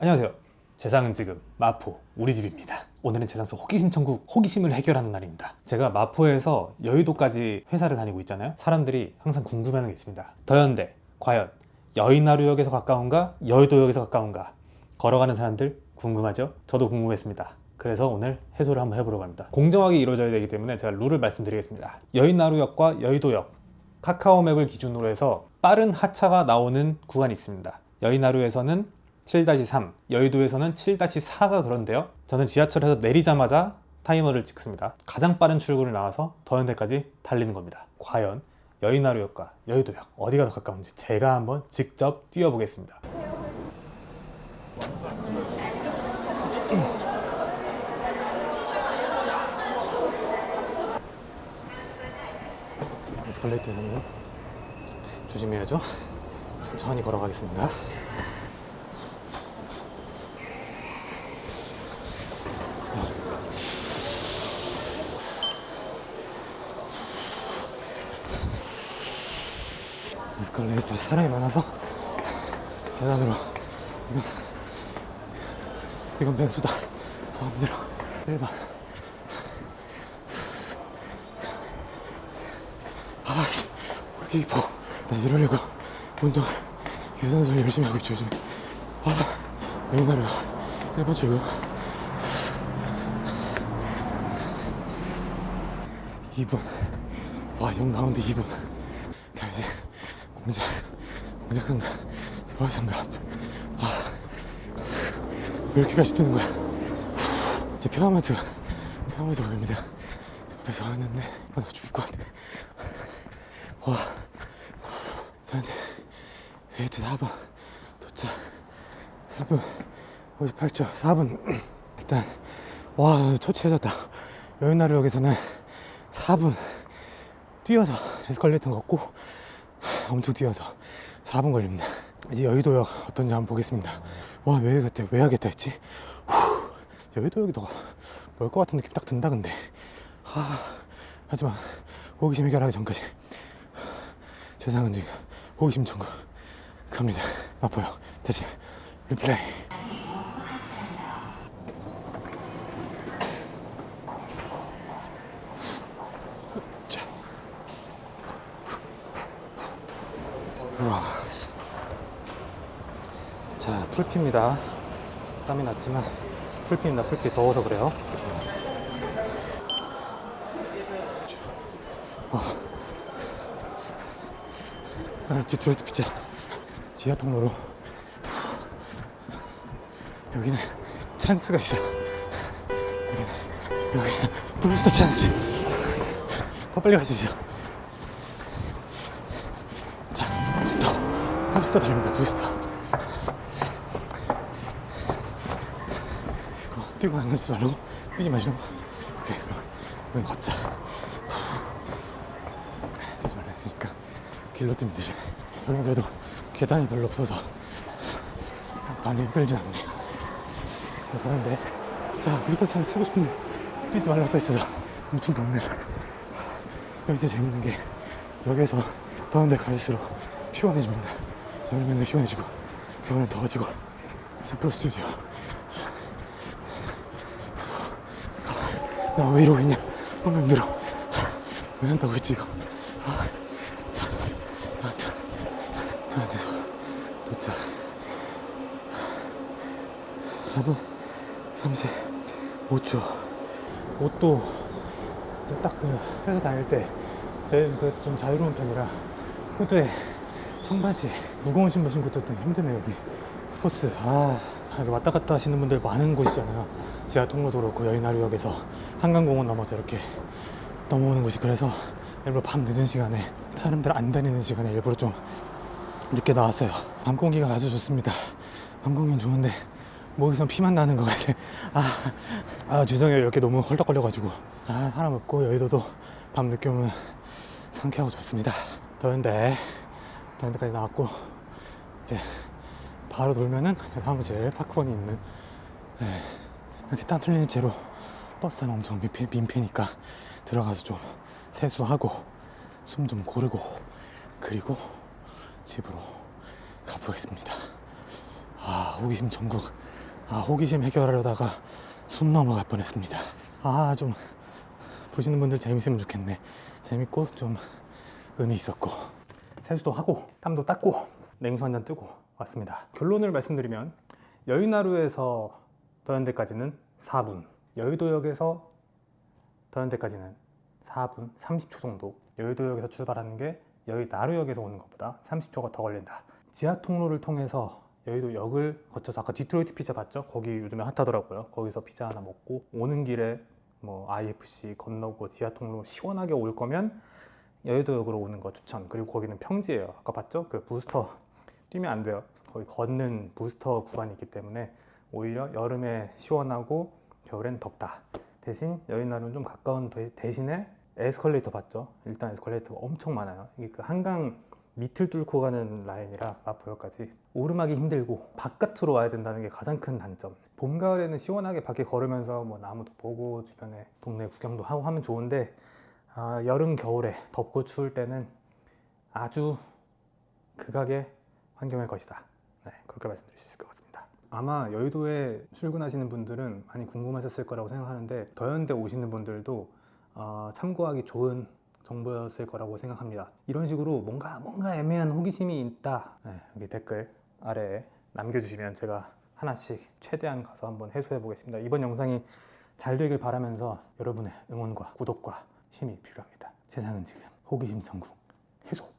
안녕하세요. 재상은 지금 마포 우리 집입니다. 오늘은 재상서 호기심 천국 호기심을 해결하는 날입니다. 제가 마포에서 여의도까지 회사를 다니고 있잖아요. 사람들이 항상 궁금해하는 게 있습니다. 더현대 과연 여의나루역에서 가까운가 여의도역에서 가까운가 걸어가는 사람들 궁금하죠? 저도 궁금했습니다. 그래서 오늘 해소를 한번 해보려고 합니다. 공정하게 이루어져야 되기 때문에 제가 룰을 말씀드리겠습니다. 여의나루역과 여의도역 카카오맵을 기준으로 해서 빠른 하차가 나오는 구간이 있습니다. 여의나루에서는 7-3, 여의도에서는 7-4가 그런데요. 저는 지하철에서 내리자마자 타이머를 찍습니다. 가장 빠른 출구를 나와서 더현대까지 달리는 겁니다. 과연 여의나루역과 여의도역 어디가 더 가까운지 제가 한번 직접 뛰어보겠습니다. 에스컬레이터에서는 조심해야죠. 천천히 걸어가겠습니다. 에스컬레이터에 사람이 많아서 계단으로 이건 이건 변수다. 마음대로 1번. 아씨 왜 이렇게 깊어? 나 이러려고 운동 유산소를 열심히 하고 있죠 요즘. 아 여기나라 1번 출구. 2번. 와, 영 나오는데 2번. 자, 이제 공작, 공작상가, 서울상가. 아, 왜 이렇게 가시 뜨는 거야? 이제 평화마트, 평화마트 보입니다. 옆에서 왔는데, 아, 나 죽을 것 같아. 와, 저한테 에이트 4번 도착. 4분 58초, 4분. 일단, 와, 초췌해졌다. 여인나루역에서는 4분 뛰어서 에스컬레이터 걷고 엄청 뛰어서 4분 걸립니다. 이제 여의도역 어떤지 한번 보겠습니다. 와, 왜 하겠다, 왜 하겠다 했지? 후, 여의도역이 더 멀 것 같은 느낌 딱 든다, 근데. 하, 하지만 호기심 해결하기 전까지 세상은 지금 호기심 천국 갑니다. 마포역 다시 리플레이. 자, 풀피입니다. 땀이 났지만 풀피입니다. 풀피 더워서 그래요. 아, 저 드레이트 피자 지하 통로로 여기는 찬스가 있어요. 여기는 여기는 부스터 찬스. 더 빨리 있어. 자, 부스터. 부스터 달립니다, 부스터. 뛰고 나가지 말고, 뛰지 마시고. 오케이, 그럼, 걷자. 뛰지 말라 했으니까, 길로 뛰면 되지. 여긴 그래도 계단이 별로 없어서, 많이 힘들진 않네. 그런데, 자, 찬스 쓰고 싶은데, 뛰지 말라고 써있어서 엄청 덥네. 여기서 재밌는 게 여기에서 더운 데 갈수록 피곤해집니다. 여름에는 시원해지고 겨울엔 더워지고 스프 스튜디오 나 왜 이러고 있냐? 너무 힘들어. 왜 한다고 했지 이거? 아, 나왔다 저한테서 도착. 4분 35초. 옷도 진짜 딱그 회사 다닐 때 저희는 그래도 좀 자유로운 편이라 후드에 청바지 무거운 신발 신고 뛰었더니 힘드네 여기. 포스. 아 여기 왔다 갔다 하시는 분들 많은 곳이잖아요. 지하 통로도 그렇고 여의나루역에서 한강공원 넘어서 이렇게 넘어오는 곳이 그래서 일부러 밤 늦은 시간에 사람들 안 다니는 시간에 일부러 좀 늦게 나왔어요. 밤 공기가 아주 좋습니다. 밤 공기는 좋은데 목에서 피만 나는 것 같아. 아, 아 죄송해요. 이렇게 너무 헐떡거려가지고. 아 사람 없고 여의도도 밤 늦게 오면 상쾌하고 좋습니다. 더운데 더운데까지 나왔고 이제 바로 놀면은 사무실 파크원이 있는 예, 이렇게 땀 흘리는 채로 버스 타면 엄청 민폐, 민폐니까 들어가서 좀 세수하고 숨 좀 고르고 그리고 집으로 가보겠습니다. 아아 호기심 전국. 아 호기심 해결하려다가 숨 넘어갈 뻔했습니다. 아 좀 보시는 분들 재밌으면 좋겠네. 재밌고 좀 의미 있었고. 세수도 하고 땀도 닦고 냉수 한 잔 뜨고 왔습니다. 결론을 말씀드리면 여의나루에서 더현대까지는 4분 여의도역에서 더현 대까지는 4분 30초 정도 여의도역에서 출발하는 게 여의나루역에서 오는 것보다 30초가 더 걸린다. 지하 통로를 통해서 여의도역을 거쳐서 아까 디트로이트 피자 봤죠? 거기 요즘에 핫하더라고요. 거기서 피자 하나 먹고 오는 길에 뭐 IFC 건너고 지하 통로 시원하게 올 거면 여의도역으로 오는 거 추천. 그리고 거기는 평지예요. 아까 봤죠? 그 부스터 뛰면 안 돼요. 거기 걷는 부스터 구간이 있기 때문에 오히려 여름에 시원하고 겨울엔 덥다 대신 여의나루는 좀 가까운 대- 대신에 에스컬레이터 봤죠? 일단 에스컬레이터가 엄청 많아요. 이게 그 한강 밑을 뚫고 가는 라인이라 마포역까지 오르막이 힘들고 바깥으로 와야 된다는 게 가장 큰 단점. 봄 가을에는 시원하게 밖에 걸으면서 뭐 나무도 보고 주변에 동네 구경도 하고 하면 좋은데 아, 여름 겨울에 덥고 추울 때는 아주 극악의 환경일 것이다. 네, 그렇게 말씀드릴 수 있을 것 같습니다. 아마 여의도에 출근하시는 분들은 많이 궁금하셨을 거라고 생각하는데 더현대 오시는 분들도 어, 참고하기 좋은 정보였을 거라고 생각합니다. 이런 식으로 뭔가 뭔가 애매한 호기심이 있다. 네, 여기 댓글 아래에 남겨주시면 제가 하나씩 최대한 가서 한번 해소해 보겠습니다. 이번 영상이 잘 되길 바라면서 여러분의 응원과 구독과 힘이 필요합니다. 세상은 지금 호기심 천국 해소